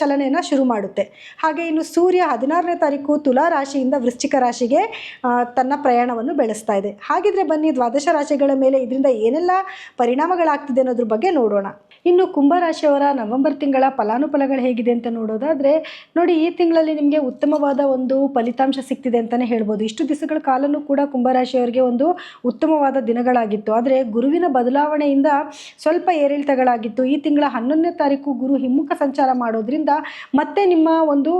ಚಲನೆಯನ್ನು ಶುರು ಮಾಡುತ್ತೆ. ಹಾಗೆ ಇನ್ನು ಸೂರ್ಯ ಹದಿನಾರನೇ ತಾರೀಕು ತುಲಾ ರಾಶಿಯಿಂದ ವೃಶ್ಚಿಕ ರಾಶಿಗೆ ತನ್ನ ಪ್ರಯಾಣವನ್ನು ಬೆಳೆಸ್ತಾ ಇದೆ. ಹಾಗಿದ್ರೆ ಬನ್ನಿ ದ್ವಾದಶ ರಾಶಿಗಳ ಮೇಲೆ ಇದರಿಂದ ಏನೆಲ್ಲ ಪರಿಣಾಮಗಳಾಗ್ತಿದೆ ಅನ್ನೋದ್ರ ಬಗ್ಗೆ ನೋಡೋಣ. ಇನ್ನು ಕುಂಭರಾಶಿಯವರ ನವೆಂಬರ್ ತಿಂಗಳ ಫಲಾನುಫಲಗಳು ಹೇಗಿದೆ ಅಂತ ನೋಡೋದಾದರೆ, ನೋಡಿ ಈ ತಿಂಗಳಲ್ಲಿ ನಿಮಗೆ ಉತ್ತಮವಾದ ಒಂದು ಫಲಿತಾಂಶ ಸಿಗ್ತಿದೆ ಅಂತಲೇ ಹೇಳ್ಬೋದು. ಇಷ್ಟು ದಿವಸಗಳ ಕಾಲನೂ ಕೂಡ ಕುಂಭರಾಶಿಯವರಿಗೆ ಒಂದು ಉತ್ತಮವಾದ ದಿನಗಳಾಗಿತ್ತು. ಆದರೆ ಗುರುವಿನ ಬದಲಾವಣೆಯಿಂದ ಸ್ವಲ್ಪ ಏರಿಳಿತಗಳಾಗಿತ್ತು. ಈ ತಿಂಗಳ ಹನ್ನೊಂದನೇ ತಾರೀಕು ಗುರು ಹಿಮ್ಮುಖ ಸಂಚಾರ ಮಾಡೋದ್ರಿಂದ ಮತ್ತೆ ನಿಮ್ಮ ಒಂದು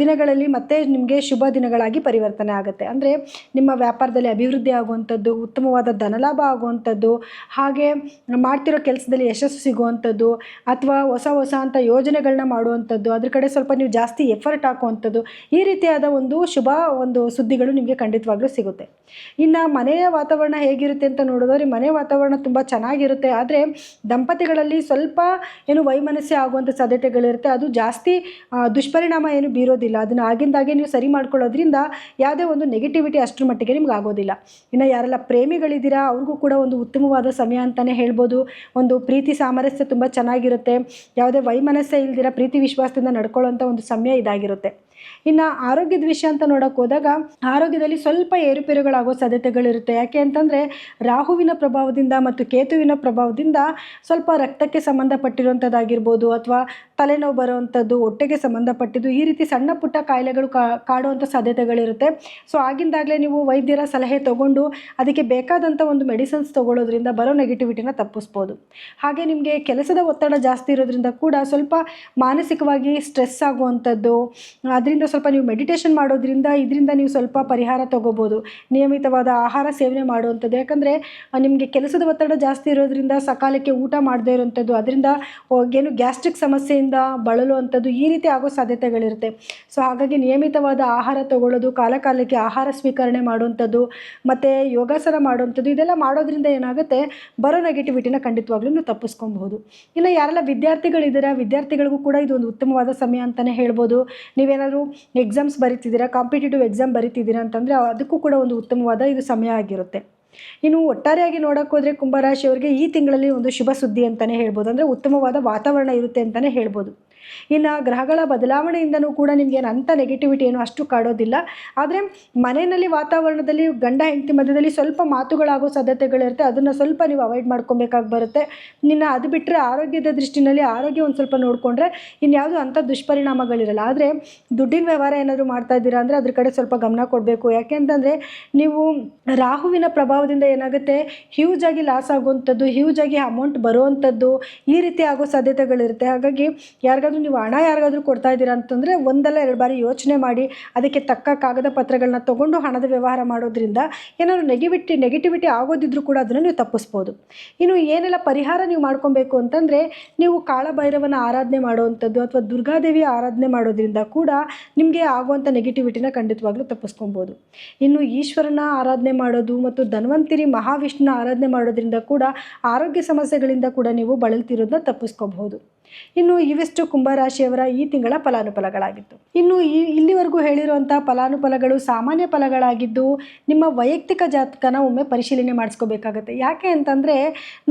ದಿನಗಳಲ್ಲಿ ಮತ್ತೆ ನಿಮಗೆ ಶುಭ ದಿನಗಳಾಗಿ ಪರಿವರ್ತನೆ ಆಗುತ್ತೆ. ಅಂದರೆ ನಿಮ್ಮ ವ್ಯಾಪಾರದಲ್ಲಿ ಅಭಿವೃದ್ಧಿ ಆಗುವಂಥದ್ದು, ಉತ್ತಮವಾದ ಧನಲಾಭ ಆಗುವಂಥದ್ದು, ಹಾಗೆ ಮಾಡ್ತಿರೋ ಕೆಲಸದಲ್ಲಿ ಯಶಸ್ಸು ಸಿಗುವಂಥದ್ದು, ಅಥವಾ ಹೊಸ ಹೊಸ ಅಂತ ಯೋಜನೆಗಳನ್ನ ಮಾಡುವಂಥದ್ದು, ಅದ್ರ ಕಡೆ ಸ್ವಲ್ಪ ನೀವು ಜಾಸ್ತಿ ಎಫರ್ಟ್ ಹಾಕುವಂಥದ್ದು, ಈ ರೀತಿಯಾದ ಒಂದು ಶುಭ ಒಂದು ಸುದ್ದಿಗಳು ನಿಮಗೆ ಖಂಡಿತವಾಗ್ಲೂ ಸಿಗುತ್ತೆ. ಇನ್ನು ಮನೆಯ ವಾತಾವರಣ ಹೇಗಿರುತ್ತೆ ಅಂತ ನೋಡೋದಾದ್ರೆ ಮನೆ ವಾತಾವರಣ ತುಂಬ ಚೆನ್ನಾಗಿರುತ್ತೆ. ಆದರೆ ದಂಪತಿಗಳಲ್ಲಿ ಸ್ವಲ್ಪ ಏನು ವೈಮನಸ್ಸೆ ಆಗುವಂಥ ಸಾಧ್ಯತೆಗಳಿರುತ್ತೆ. ಅದು ಜಾಸ್ತಿ ದುಷ್ಪರಿಣಾಮ ಏನು ಬೀರೋದಿಲ್ಲ. ಅದನ್ನು ಆಗಿಂದಾಗೆ ನೀವು ಸರಿ ಮಾಡ್ಕೊಳ್ಳೋದ್ರಿಂದ ಯಾವುದೇ ಒಂದು ನೆಗೆಟಿವಿಟಿ ಅಷ್ಟರ ಮಟ್ಟಿಗೆ ನಿಮ್ಗೆ ಆಗೋದಿಲ್ಲ. ಇನ್ನು ಯಾರೆಲ್ಲ ಪ್ರೇಮಿಗಳಿದ್ದೀರಾ, ಅವ್ರಿಗೂ ಕೂಡ ಒಂದು ಉತ್ತಮವಾದ ಸಮಯ ಅಂತಲೇ ಹೇಳ್ಬೋದು. ಒಂದು ಪ್ರೀತಿ ಸಾಮರಸ್ಯ ತುಂಬ ಚೆನ್ನಾಗಿರುತ್ತೆ. ಯಾವುದೇ ವೈಮನಸ್ಸೇ ಇಲ್ದಿರ ಪ್ರೀತಿ ವಿಶ್ವಾಸದಿಂದ ನಡ್ಕೊಳ್ಳೋಂಥ ಒಂದು ಸಮಯ ಇದಾಗಿರುತ್ತೆ. ಇನ್ನು ಆರೋಗ್ಯದ ವಿಷಯ ಅಂತ ನೋಡೋಕೆ ಹೋದಾಗ ಆರೋಗ್ಯದಲ್ಲಿ ಸ್ವಲ್ಪ ಏರುಪೇರುಗಳಾಗೋ ಸಾಧ್ಯತೆಗಳಿರುತ್ತೆ. ಯಾಕೆ ಅಂತಂದರೆ ರಾಹುವಿನ ಪ್ರಭಾವದಿಂದ ಮತ್ತು ಕೇತುವಿನ ಪ್ರಭಾವದಿಂದ ಸ್ವಲ್ಪ ರಕ್ತಕ್ಕೆ ಸಂಬಂಧಪಟ್ಟಿರುವಂಥದ್ದಾಗಿರ್ಬೋದು ಅಥವಾ ತಲೆನೋವು ಬರುವಂಥದ್ದು ಹೊಟ್ಟೆಗೆ ಸಂಬಂಧಪಟ್ಟಿದ್ದು ಈ ರೀತಿ ಸಣ್ಣ ಪುಟ್ಟ ಕಾಯಿಲೆಗಳು ಕಾಡುವಂಥ ಸಾಧ್ಯತೆಗಳಿರುತ್ತೆ. ಸೊ ಆಗಿಂದಾಗಲೇ ನೀವು ವೈದ್ಯರ ಸಲಹೆ ತಗೊಂಡು ಅದಕ್ಕೆ ಬೇಕಾದಂಥ ಒಂದು ಮೆಡಿಸಿನ್ಸ್ ತೊಗೊಳ್ಳೋದ್ರಿಂದ ಬರೋ ನೆಗೆಟಿವಿಟಿನ ತಪ್ಪಿಸ್ಬೋದು. ಹಾಗೆ ನಿಮಗೆ ಕೆಲಸದ ಒತ್ತಡ ಜಾಸ್ತಿ ಇರೋದ್ರಿಂದ ಕೂಡ ಸ್ವಲ್ಪ ಮಾನಸಿಕವಾಗಿ ಸ್ಟ್ರೆಸ್ ಆಗುವಂಥದ್ದು ಅದರಿಂದ ಸ್ವಲ್ಪ ನೀವು ಮೆಡಿಟೇಷನ್ ಮಾಡೋದ್ರಿಂದ ಇದರಿಂದ ನೀವು ಸ್ವಲ್ಪ ಪರಿಹಾರ ತೊಗೋಬೋದು. ನಿಯಮಿತವಾದ ಆಹಾರ ಸೇವನೆ ಮಾಡುವಂಥದ್ದು. ಯಾಕಂದರೆ ನಿಮಗೆ ಕೆಲಸದ ಒತ್ತಡ ಜಾಸ್ತಿ ಇರೋದ್ರಿಂದ ಸಕಾಲಕ್ಕೆ ಊಟ ಮಾಡದೇ ಇರುವಂಥದ್ದು ಅದರಿಂದ ಏನು ಗ್ಯಾಸ್ಟ್ರಿಕ್ ಸಮಸ್ಯೆಯಿಂದ ಬಳಲುವಂಥದ್ದು ಈ ರೀತಿ ಆಗೋ ಸಾಧ್ಯತೆಗಳಿರುತ್ತೆ. ಸೊ, ಹಾಗಾಗಿ ನಿಯಮಿತವಾದ ಆಹಾರ ತಗೊಳ್ಳೋದು, ಕಾಲಕಾಲಕ್ಕೆ ಆಹಾರ ಸ್ವೀಕರಣೆ ಮಾಡುವಂಥದ್ದು, ಮತ್ತು ಯೋಗಾಸನ ಮಾಡುವಂಥದ್ದು, ಇದೆಲ್ಲ ಮಾಡೋದ್ರಿಂದ ಏನಾಗುತ್ತೆ? ಬರೋ ನೆಗೆಟಿವಿಟಿನ ಖಂಡಿತವಾಗ್ಲೂ ನೀವು ತಪ್ಪಿಸ್ಕೊಬಹುದು. ಯಾರೆಲ್ಲ ವಿದ್ಯಾರ್ಥಿಗಳಿದ್ದೀರಾ, ವಿದ್ಯಾರ್ಥಿಗಳಿಗೂ ಕೂಡ ಇದು ಒಂದು ಉತ್ತಮವಾದ ಸಮಯ ಅಂತಲೇ ಹೇಳ್ಬೋದು. ನೀವೇನಾದರೂ ಎಕ್ಸಾಮ್ಸ್ ಬರಿತಿದ್ದೀರಾ ಕಾಂಪಿಟೇಟಿವ್ ಎಕ್ಸಾಮ್ ಬರಿತಿದ್ದೀರಾ ಅಂತಂದರೆ ಅದಕ್ಕೂ ಕೂಡ ಒಂದು ಉತ್ತಮವಾದ ಇದು ಸಮಯ ಆಗಿರುತ್ತೆ. ಇನ್ನು ಒಟ್ಟಾರೆಯಾಗಿ ನೋಡೋಕ್ಕೋದ್ರೆ ಕುಂಭರಾಶಿಯವರಿಗೆ ಈ ತಿಂಗಳಲ್ಲಿ ಒಂದು ಶುಭ ಸುದ್ದಿ ಅಂತಲೇ ಹೇಳ್ಬೋದು. ಅಂದರೆ ಉತ್ತಮವಾದ ವಾತಾವರಣ ಇರುತ್ತೆ ಅಂತಲೇ ಹೇಳ್ಬೋದು. ಇನ್ನು ಗ್ರಹಗಳ ಬದಲಾವಣೆಯಿಂದನೂ ಕೂಡ ನಿಮಗೆ ಏನು ಅಂಥ ನೆಗೆಟಿವಿಟಿ ಏನು ಅಷ್ಟು ಕಾಡೋದಿಲ್ಲ. ಆದರೆ ಮನೆಯಲ್ಲಿ ವಾತಾವರಣದಲ್ಲಿ ಗಂಡ ಹೆಂಡತಿ ಮಧ್ಯದಲ್ಲಿ ಸ್ವಲ್ಪ ಮಾತುಗಳಾಗೋ ಸಾಧ್ಯತೆಗಳಿರುತ್ತೆ. ಅದನ್ನು ಸ್ವಲ್ಪ ನೀವು ಅವಾಯ್ಡ್ ಮಾಡ್ಕೊಬೇಕಾಗಿ ಬರುತ್ತೆ. ಇನ್ನು ಅದು ಬಿಟ್ಟರೆ ಆರೋಗ್ಯದ ದೃಷ್ಟಿನಲ್ಲಿ ಆರೋಗ್ಯ ಒಂದು ಸ್ವಲ್ಪ ನೋಡಿಕೊಂಡ್ರೆ ಇನ್ಯಾವುದು ಅಂಥ ದುಷ್ಪರಿಣಾಮಗಳಿರಲ್ಲ. ಆದರೆ ದುಡ್ಡಿನ ವ್ಯವಹಾರ ಏನಾದರೂ ಮಾಡ್ತಾ ಇದ್ದೀರಾ ಅಂದರೆ ಅದ್ರ ಕಡೆ ಸ್ವಲ್ಪ ಗಮನ ಕೊಡಬೇಕು. ಯಾಕೆಂತಂದರೆ ನೀವು ರಾಹುವಿನ ಪ್ರಭಾವದಿಂದ ಏನಾಗುತ್ತೆ? ಹ್ಯೂಜ್ ಆಗಿ ಲಾಸ್ ಆಗುವಂಥದ್ದು ಹ್ಯೂಜ್ ಆಗಿ ಅಮೌಂಟ್ ಬರುವಂಥದ್ದು ಈ ರೀತಿ ಆಗೋ ಸಾಧ್ಯತೆಗಳಿರುತ್ತೆ. ಹಾಗಾಗಿ ಯಾರಿಗಾದ್ರೂ ಯಾರಾದರೂ ನೀವು ಹಣ ಯಾರಿಗಾದರೂ ಕೊಡ್ತಾ ಇದ್ದೀರಾ ಅಂತಂದರೆ ಒಂದಲ್ಲ ಎರಡು ಬಾರಿ ಯೋಚನೆ ಮಾಡಿ, ಅದಕ್ಕೆ ತಕ್ಕ ಕಾಗದ ಪತ್ರಗಳನ್ನ ತೊಗೊಂಡು ಹಣದ ವ್ಯವಹಾರ ಮಾಡೋದ್ರಿಂದ ಏನಾದ್ರು ನೆಗೆಟಿವಿಟಿ ನೆಗೆಟಿವಿಟಿ ಆಗೋದಿದ್ರೂ ಕೂಡ ಅದನ್ನು ನೀವು ತಪ್ಪಿಸ್ಬೋದು. ಇನ್ನು ಏನೆಲ್ಲ ಪರಿಹಾರ ನೀವು ಮಾಡ್ಕೊಬೇಕು ಅಂತಂದರೆ, ನೀವು ಕಾಳಭೈರವನ ಆರಾಧನೆ ಮಾಡುವಂಥದ್ದು ಅಥವಾ ದುರ್ಗಾದೇವಿಯ ಆರಾಧನೆ ಮಾಡೋದ್ರಿಂದ ಕೂಡ ನಿಮಗೆ ಆಗುವಂಥ ನೆಗೆಟಿವಿಟಿನ ಖಂಡಿತವಾಗ್ಲೂ ತಪ್ಪಿಸ್ಕೊಬೋದು. ಇನ್ನು ಈಶ್ವರನ ಆರಾಧನೆ ಮಾಡೋದು ಮತ್ತು ಧನ್ವಂತರಿ ಮಹಾವಿಷ್ಣುನ ಆರಾಧನೆ ಮಾಡೋದ್ರಿಂದ ಕೂಡ ಆರೋಗ್ಯ ಸಮಸ್ಯೆಗಳಿಂದ ಕೂಡ ನೀವು ಬಳಲ್ತಿರೋದನ್ನ ತಪ್ಪಿಸ್ಕೋಬಹುದು. ಇನ್ನು ಇವೆಷ್ಟು ಕುಂಭರಾಶಿಯವರ ಈ ತಿಂಗಳ ಫಲಾನುಫಲಗಳಾಗಿತ್ತು. ಇನ್ನು ಈ ಇಲ್ಲಿವರೆಗೂ ಹೇಳಿರುವಂಥ ಫಲಾನುಫಲಗಳು ಸಾಮಾನ್ಯ ಫಲಗಳಾಗಿದ್ದು ನಿಮ್ಮ ವೈಯಕ್ತಿಕ ಜಾತಕನ ಒಮ್ಮೆ ಪರಿಶೀಲನೆ ಮಾಡಿಸ್ಕೋಬೇಕಾಗತ್ತೆ. ಯಾಕೆ ಅಂತಂದರೆ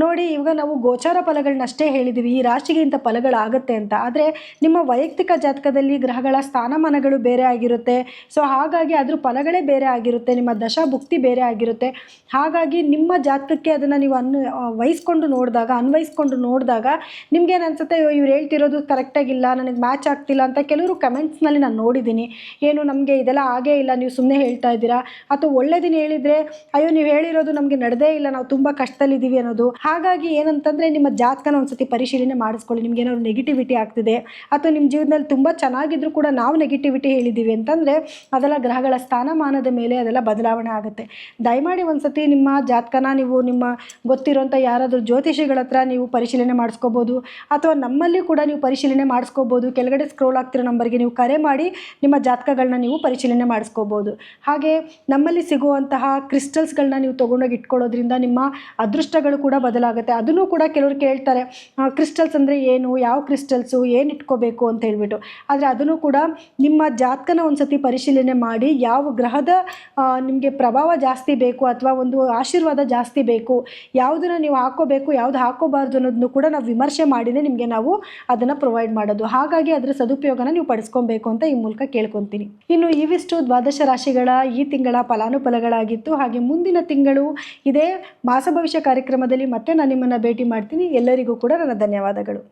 ನೋಡಿ, ಇವಾಗ ನಾವು ಗೋಚಾರ ಫಲಗಳನ್ನಷ್ಟೇ ಹೇಳಿದ್ದೀವಿ ಈ ರಾಶಿಗೆ ಇಂಥ ಫಲಗಳಾಗತ್ತೆ ಅಂತ. ಆದರೆ ನಿಮ್ಮ ವೈಯಕ್ತಿಕ ಜಾತಕದಲ್ಲಿ ಗ್ರಹಗಳ ಸ್ಥಾನಮಾನಗಳು ಬೇರೆ ಆಗಿರುತ್ತೆ. ಸೊ ಹಾಗಾಗಿ ಅದ್ರ ಫಲಗಳೇ ಬೇರೆ ಆಗಿರುತ್ತೆ, ನಿಮ್ಮ ದಶಾ ಭುಕ್ತಿ ಬೇರೆ ಆಗಿರುತ್ತೆ. ಹಾಗಾಗಿ ನಿಮ್ಮ ಜಾತಕಕ್ಕೆ ಅದನ್ನು ನೀವು ಅನ್ ವಹಿಸ್ಕೊಂಡು ನೋಡಿದಾಗ, ಅನ್ವಯಿಸ್ಕೊಂಡು ನೋಡಿದಾಗ ನಿಮ್ಗೇನು ಅನ್ಸುತ್ತೆ? ಇವ್ರು ಹೇಳ್ತಿರೋದು ಕರೆಕ್ಟಾಗಿಲ್ಲ ನನಗೆ ಮ್ಯಾಚ್ ಆಗ್ತಿಲ್ಲ ಅಂತ ಕೆಲವರು ಕಮೆಂಟ್ಸ್ನಲ್ಲಿ ನಾನು ನೋಡಿದ್ದೀನಿ. ಏನು, ನಮಗೆ ಇದೆಲ್ಲ ಆಗೇ ಇಲ್ಲ, ನೀವು ಸುಮ್ಮನೆ ಹೇಳ್ತಾ ಇದ್ದೀರಾ? ಅಥವಾ ಒಳ್ಳೆದಿನ ಹೇಳಿದರೆ, ಅಯ್ಯೋ, ನೀವು ಹೇಳಿರೋದು ನಮಗೆ ನಡೆದೇ ಇಲ್ಲ, ನಾವು ತುಂಬ ಕಷ್ಟದಲ್ಲಿದ್ದೀವಿ ಅನ್ನೋದು. ಹಾಗಾಗಿ ಏನಂತಂದರೆ, ನಿಮ್ಮ ಜಾತಕನ ಒಂದ್ಸತಿ ಪರಿಶೀಲನೆ ಮಾಡಿಸ್ಕೊಳ್ಳಿ. ನಿಮ್ಗೆ ಏನಾದ್ರು ನೆಗೆಟಿವಿಟಿ ಆಗ್ತಿದೆ, ಅಥವಾ ನಿಮ್ಮ ಜೀವನದಲ್ಲಿ ತುಂಬ ಚೆನ್ನಾಗಿದ್ರು ಕೂಡ ನಾವು ನೆಗೆಟಿವಿಟಿ ಹೇಳಿದ್ದೀವಿ ಅಂತಂದರೆ, ಅದೆಲ್ಲ ಗ್ರಹಗಳ ಸ್ಥಾನಮಾನದ ಮೇಲೆ ಅದೆಲ್ಲ ಬದಲಾವಣೆ ಆಗುತ್ತೆ. ದಯಮಾಡಿ ಒಂದ್ಸತಿ ನಿಮ್ಮ ಜಾತಕನ ನೀವು, ನಿಮ್ಮ ಗೊತ್ತಿರೋಂಥ ಯಾರಾದರೂ ಜ್ಯೋತಿಷಿಗಳ ಹತ್ರ ನೀವು ಪರಿಶೀಲನೆ ಮಾಡಿಸ್ಕೋಬೋದು, ಅಥವಾ ನಮ್ಮಲ್ಲಿ ಕೂಡ ನೀವು ಪರಿಶೀಲನೆ ಮಾಡಿಸ್ಕೋಬೋದು. ಕೆಳಗಡೆ ಸ್ಕ್ರೋಲ್ ಆಗ್ತಿರೋ ನಂಬರ್ಗೆ ನೀವು ಕರೆ ಮಾಡಿ ನಿಮ್ಮ ಜಾತಕಗಳನ್ನ ನೀವು ಪರಿಶೀಲನೆ ಮಾಡಿಸ್ಕೋಬೋದು. ಹಾಗೆ ನಮ್ಮಲ್ಲಿ ಸಿಗುವಂತಹ ಕ್ರಿಸ್ಟಲ್ಸ್ಗಳನ್ನ ನೀವು ತೊಗೊಂಡೋಗಿ ಇಟ್ಕೊಳ್ಳೋದ್ರಿಂದ ನಿಮ್ಮ ಅದೃಷ್ಟಗಳು ಕೂಡ ಬದಲಾಗುತ್ತೆ. ಅದನ್ನು ಕೂಡ ಕೆಲವರು ಕೇಳ್ತಾರೆ ಕ್ರಿಸ್ಟಲ್ಸ್ ಅಂದರೆ ಏನು, ಯಾವ ಕ್ರಿಸ್ಟಲ್ಸು ಏನು ಇಟ್ಕೋಬೇಕು ಅಂತ ಹೇಳ್ಬಿಟ್ಟು. ಆದರೆ ಅದನ್ನು ಕೂಡ ನಿಮ್ಮ ಜಾತಕನ ಒಂದ್ಸತಿ ಪರಿಶೀಲನೆ ಮಾಡಿ, ಯಾವ ಗ್ರಹದ ನಿಮಗೆ ಪ್ರಭಾವ ಜಾಸ್ತಿ ಬೇಕು ಅಥವಾ ಒಂದು ಆಶೀರ್ವಾದ ಜಾಸ್ತಿ ಬೇಕು, ಯಾವುದನ್ನು ನೀವು ಹಾಕೋಬೇಕು ಯಾವ್ದು ಹಾಕೋಬಾರ್ದು ಅನ್ನೋದನ್ನು ಕೂಡ ನಾವು ವಿಮರ್ಶೆ ಮಾಡಿನೇ ನಿಮಗೆ ನಾವು ಅದನ್ನು ಪ್ರೊವೈಡ್ ಮಾಡೋದು. ಹಾಗಾಗಿ ಅದರ ಸದುಪಯೋಗನ ನೀವು ಪಡಿಸ್ಕೊಬೇಕು ಅಂತ ಈ ಮೂಲಕ ಕೇಳ್ಕೊತೀನಿ. ಇನ್ನು ಇವಿಷ್ಟು ದ್ವಾದಶ ರಾಶಿಗಳ ಈ ತಿಂಗಳ ಫಲಾನುಫಲಗಳಾಗಿತ್ತು. ಹಾಗೆ ಮುಂದಿನ ತಿಂಗಳು ಇದೇ ಮಾಸ ಭವಿಷ್ಯ ಕಾರ್ಯಕ್ರಮದಲ್ಲಿ ಮತ್ತೆ ನಾನು ನಿಮ್ಮನ್ನು ಭೇಟಿ ಮಾಡ್ತೀನಿ. ಎಲ್ಲರಿಗೂ ಕೂಡ ನನ್ನ ಧನ್ಯವಾದಗಳು.